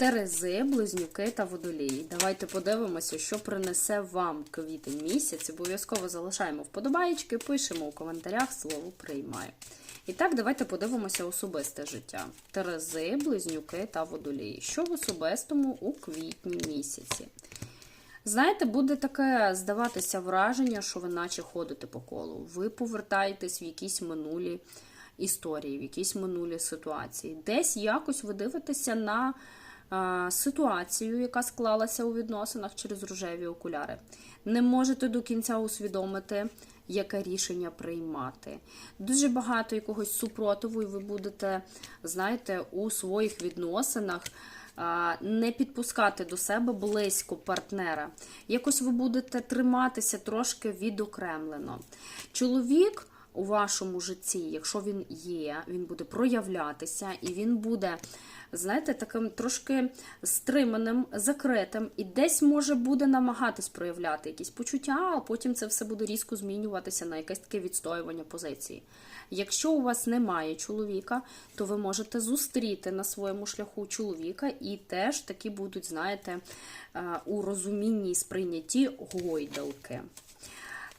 Терези, близнюки та водолії. Давайте подивимося, що принесе вам квітень місяць. Обов'язково залишаємо вподобаєчки, пишемо у коментарях слово приймаю. І так, давайте подивимося особисте життя. Терези, близнюки та водолії. Що в особистому у квітні місяці? Знаєте, буде таке здаватися враження, що ви наче ходите по колу. Ви повертаєтесь в якісь минулі історії, в якісь минулі ситуації. Десь якось ви дивитеся на ситуацію, яка склалася у відносинах через рожеві окуляри. Не можете до кінця усвідомити, яке рішення приймати. Дуже багато якогось супротиву, і ви будете, знаєте, у своїх відносинах не підпускати до себе близько партнера. Якось ви будете триматися трошки відокремлено. Чоловік у вашому житті, якщо він є, він буде проявлятися і він буде, знаєте, таким трошки стриманим, закритим, і десь може буде намагатись проявляти якісь почуття, а потім це все буде різко змінюватися на якесь таке відстоювання позиції. Якщо у вас немає чоловіка, то ви можете зустріти на своєму шляху чоловіка, і теж такі будуть, знаєте, е, у розумінні сприйнятті гойдалки.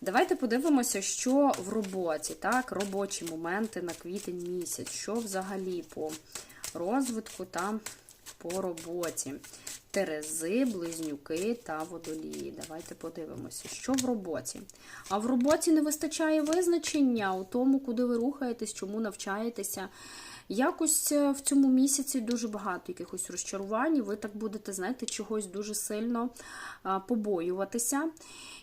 Давайте подивимося, що в роботі, так, робочі моменти на квітень місяць, що взагалі по розвитку та по роботі. Терези, близнюки та водолії. Давайте подивимося, що в роботі. А в роботі не вистачає визначення у тому, куди ви рухаєтесь, чому навчаєтеся. Якось е, в цьому місяці дуже багато якихось розчарувань, і ви так будете, знаєте, чогось дуже сильно побоюватися.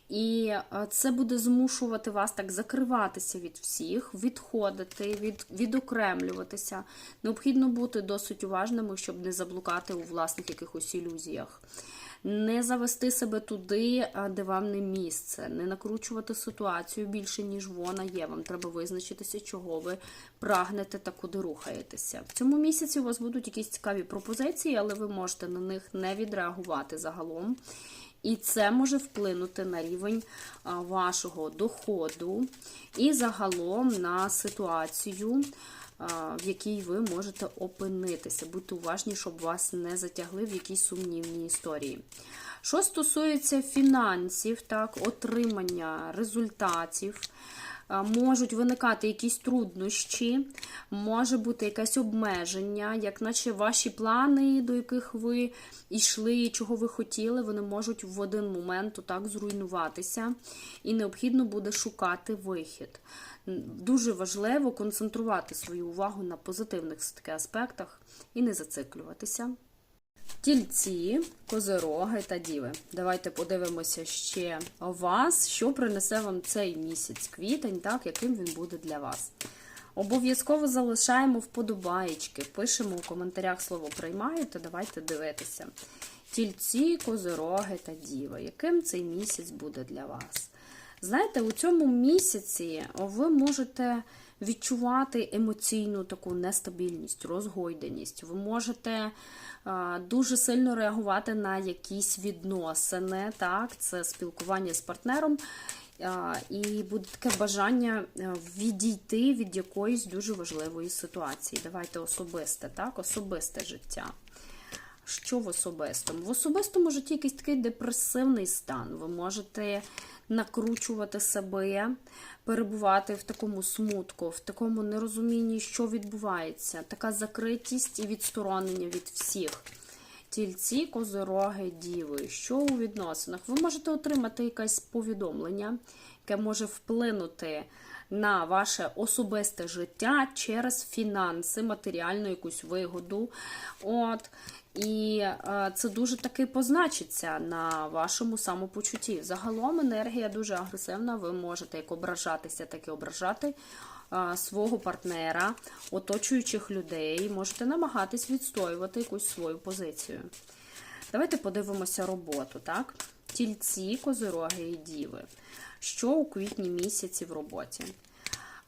І е, це буде змушувати вас так закриватися від всіх, відходити, від, відокремлюватися. Необхідно бути досить уважними, щоб не заблукати у власних якихось ілюзіях. Не завести себе туди, де вам не місце, не накручувати ситуацію більше, ніж вона є. Вам треба визначитися, чого ви прагнете та куди рухаєтеся. В цьому місяці у вас будуть якісь цікаві пропозиції, але ви можете на них не відреагувати загалом. І це може вплинути на рівень вашого доходу і загалом на ситуацію, в якій ви можете опинитися. Будьте уважні, щоб вас не затягли в якісь сумнівні історії. Що стосується фінансів, так, отримання результатів. Можуть виникати якісь труднощі, може бути якесь обмеження, як наче ваші плани, до яких ви йшли, чого ви хотіли, вони можуть в один момент так зруйнуватися, і необхідно буде шукати вихід. Дуже важливо концентрувати свою увагу на позитивних все-таки аспектах і не зациклюватися. Тільці, козироги та діви. Давайте подивимося ще вас, що принесе вам цей місяць квітень, так, яким він буде для вас. Обов'язково залишаємо вподобаєчки, пишемо у коментарях слово приймаєте, давайте дивитися. Тільці, козироги та діви, яким цей місяць буде для вас? Знаєте, у цьому місяці ви можете відчувати емоційну таку нестабільність, розгойденість. Ви можете дуже сильно реагувати на якісь відносини, так, це спілкування з партнером. І буде таке бажання е, відійти від якоїсь дуже важливої ситуації. Давайте особисте, так, особисте життя. Що в особистому? В особистому житті якийсь такий депресивний стан. Ви можете накручувати себе, перебувати в такому смутку, в такому нерозумінні, що відбувається, така закритість і відсторонення від всіх. Тільці, козороги, діви, що у відносинах? Ви можете отримати якесь повідомлення, яке може вплинути на ваше особисте життя через фінанси, матеріальну якусь вигоду. От. І е, це дуже таки позначиться на вашому самопочутті. Загалом енергія дуже агресивна, ви можете як ображатися, так і ображати е, свого партнера, оточуючих людей, можете намагатись відстоювати якусь свою позицію. Давайте подивимося роботу, так? Тільці, козироги і діви. Що у квітні місяці в роботі?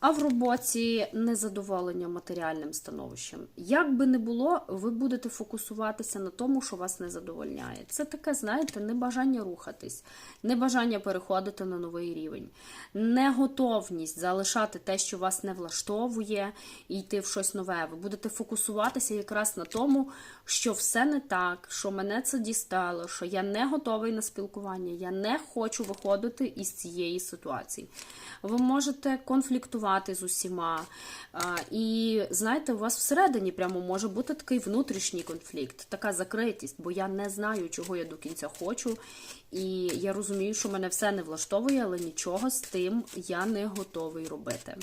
А в роботі незадоволення матеріальним становищем. Як би не було, ви будете фокусуватися на тому, що вас не задовольняє. Це таке, знаєте, небажання рухатись, небажання переходити на новий рівень, неготовність залишати те, що вас не влаштовує, і йти в щось нове. Ви будете фокусуватися якраз на тому, що все не так, що мене це дістало, що я не готовий на спілкування, я не хочу виходити із цієї ситуації. Ви можете конфліктувати з усіма. І знаєте, у вас всередині прямо може бути такий внутрішній конфлікт, така закритість, бо я не знаю, чого я до кінця хочу. І я розумію, що мене все не влаштовує, але нічого з тим я не готовий робити.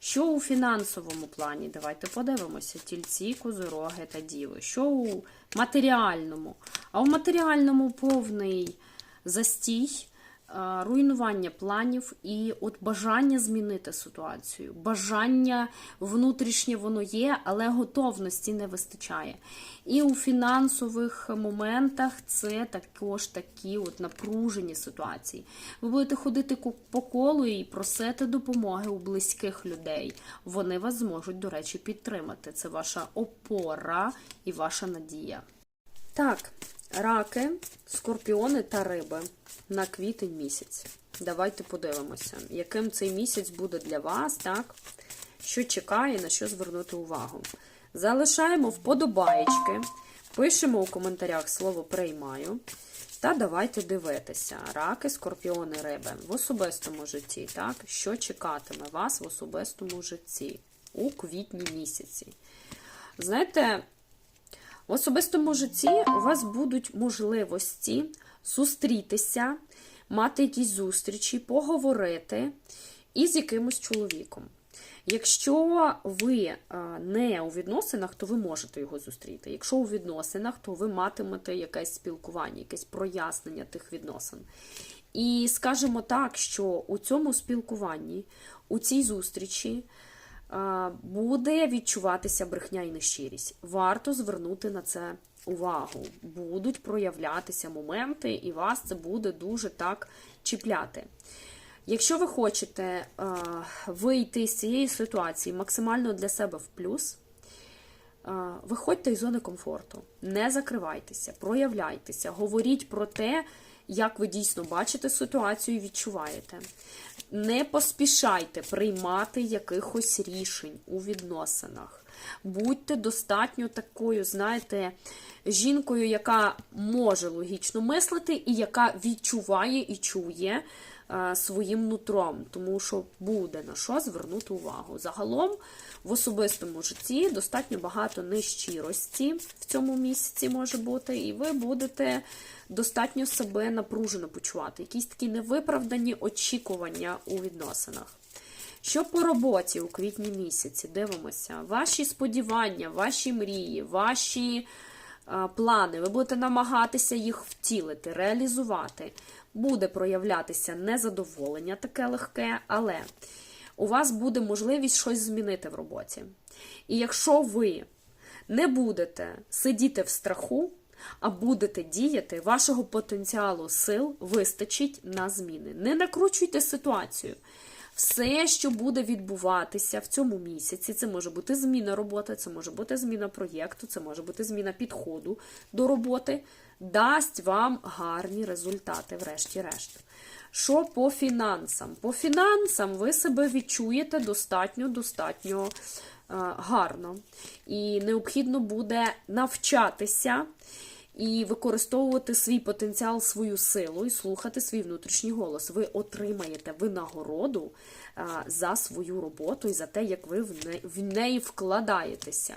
Що у фінансовому плані? Давайте подивимося: тільці, козороги та діви. Що у матеріальному? А у матеріальному повний застій, руйнування планів і от бажання змінити ситуацію. Бажання внутрішнє воно є, але готовності не вистачає. І у фінансових моментах це також такі от напружені ситуації. Ви будете ходити по колу і просити допомоги у близьких людей. Вони вас зможуть, до речі, підтримати. Це ваша опора і ваша надія. Так, раки, скорпіони та риби на квітень місяць. Давайте подивимося, яким цей місяць буде для вас, так? Що чекає, на що звернути увагу. Залишаємо вподобаєчки, пишемо у коментарях слово приймаю. Та давайте дивитися. Раки, скорпіони, риби в особистому житті, так? Що чекатиме вас в особистому житті у квітні місяці? Знаєте, в особистому житті у вас будуть можливості зустрітися, мати якісь зустрічі, поговорити із якимось чоловіком. Якщо ви е, не у відносинах, то ви можете його зустріти. Якщо у відносинах, то ви матимете якесь спілкування, якесь прояснення тих відносин. І скажемо так, що у цьому спілкуванні, у цій зустрічі, буде відчуватися брехня і нещирість. Варто звернути на це увагу. Будуть проявлятися моменти, і вас це буде дуже так чіпляти. Якщо ви хочете вийти з цієї ситуації максимально для себе в плюс, виходьте із зони комфорту, не закривайтеся, проявляйтеся, говоріть про те, як ви дійсно бачите ситуацію і відчуваєте. Не поспішайте приймати якихось рішень у відносинах. Будьте достатньо такою, знаєте, жінкою, яка може логічно мислити і яка відчуває і чує е, своїм нутром, тому що буде на що звернути увагу. Загалом в особистому житті достатньо багато нещирості в цьому місяці може бути, і ви будете достатньо себе напружено почувати. Якісь такі невиправдані очікування у відносинах. Що по роботі у квітні місяці? Дивимося. Ваші сподівання, ваші мрії, ваші а, плани. Ви будете намагатися їх втілити, реалізувати. Буде проявлятися незадоволення таке легке, але у вас буде можливість щось змінити в роботі. І якщо ви не будете сидіти в страху, а будете діяти, вашого потенціалу сил вистачить на зміни. Не накручуйте ситуацію. Все, що буде відбуватися в цьому місяці, це може бути зміна роботи, це може бути зміна проєкту, це може бути зміна підходу до роботи, дасть вам гарні результати, врешті-решт. Що по фінансам? По фінансам ви себе відчуєте достатньо, достатньо е, гарно. І необхідно буде навчатися і використовувати свій потенціал, свою силу і слухати свій внутрішній голос. Ви отримаєте винагороду а, за свою роботу і за те, як ви в неї вкладаєтеся.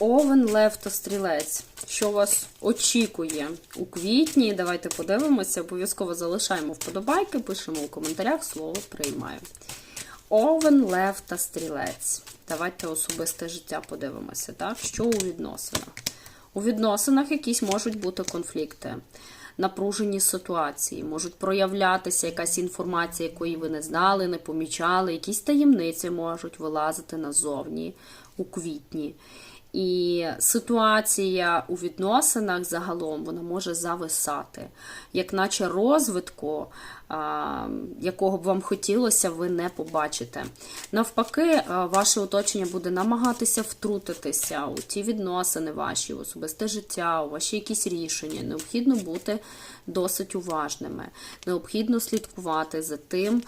Овен, Лев Стрілець. Що вас очікує у квітні? Давайте подивимося. Обов'язково залишаємо вподобайки, пишемо у коментарях слово приймаю. Овен, Лев та Стрілець. Давайте особисте життя подивимося, так? Що у відносинах? У відносинах якісь можуть бути конфлікти, напружені ситуації, можуть проявлятися якась інформація, якої ви не знали, не помічали, якісь таємниці можуть вилазити назовні у квітні. І ситуація у відносинах загалом вона може зависати, як наче розвитку, якого б вам хотілося, ви не побачите. Навпаки, ваше оточення буде намагатися втрутитися у ті відносини ваші, особисте життя, у ваші якісь рішення. Необхідно бути досить уважними. Необхідно слідкувати за тим,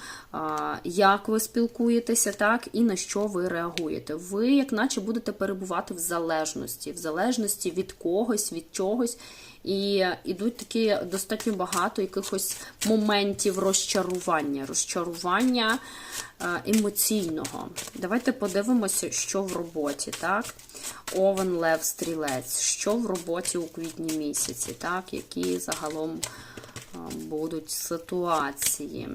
як ви спілкуєтеся, так і на що ви реагуєте. Ви, як наче, будете перебувати в залежності, в залежності від когось, від чогось. І ідуть такі достатньо багато якихось моментів розчарування, розчарування е, емоційного. Давайте подивимося, що в роботі, так? Овен, Лев, Стрілець, що в роботі у квітні місяці, так? Які загалом е, будуть ситуації.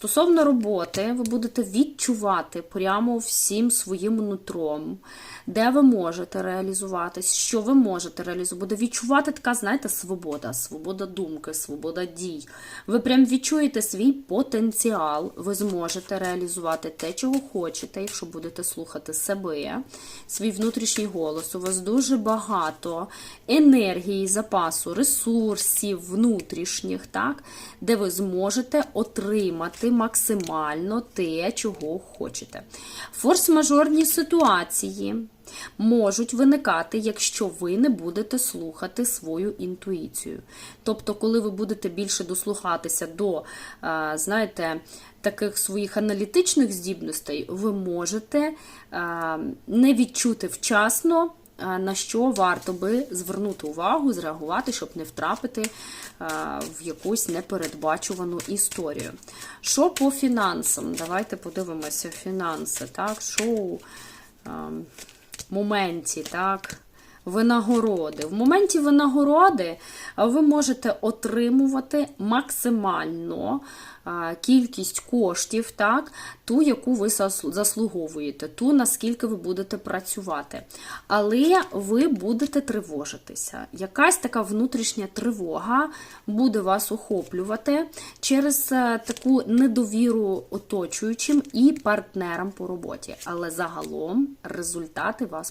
Стосовно роботи, ви будете відчувати прямо всім своїм нутром, де ви можете реалізуватись, що ви можете реалізувати. Буде відчувати така, знаєте, свобода, свобода думки, свобода дій. Ви прям відчуєте свій потенціал, ви зможете реалізувати те, чого хочете, якщо будете слухати себе, свій внутрішній голос. У вас дуже багато енергії, запасу, ресурсів внутрішніх, так, де ви зможете отримати максимально те, чого хочете. Форс-мажорні ситуації можуть виникати, якщо ви не будете слухати свою інтуїцію. Тобто, коли ви будете більше дослухатися до, е, знаєте, таких своїх аналітичних здібностей, ви можете е, не відчути вчасно. Е, На що варто би звернути увагу, зреагувати, щоб не втрапити е, в якусь непередбачувану історію. Що по фінансам? Давайте подивимося фінанси. Так, що у е, моменті, так, винагороди. В моменті винагороди ви можете отримувати максимально кількість коштів, так, ту, яку ви заслуговуєте, ту, наскільки ви будете працювати. Але ви будете тривожитися. Якась така внутрішня тривога буде вас охоплювати через е, таку недовіру оточуючим і партнерам по роботі. Але загалом результати вас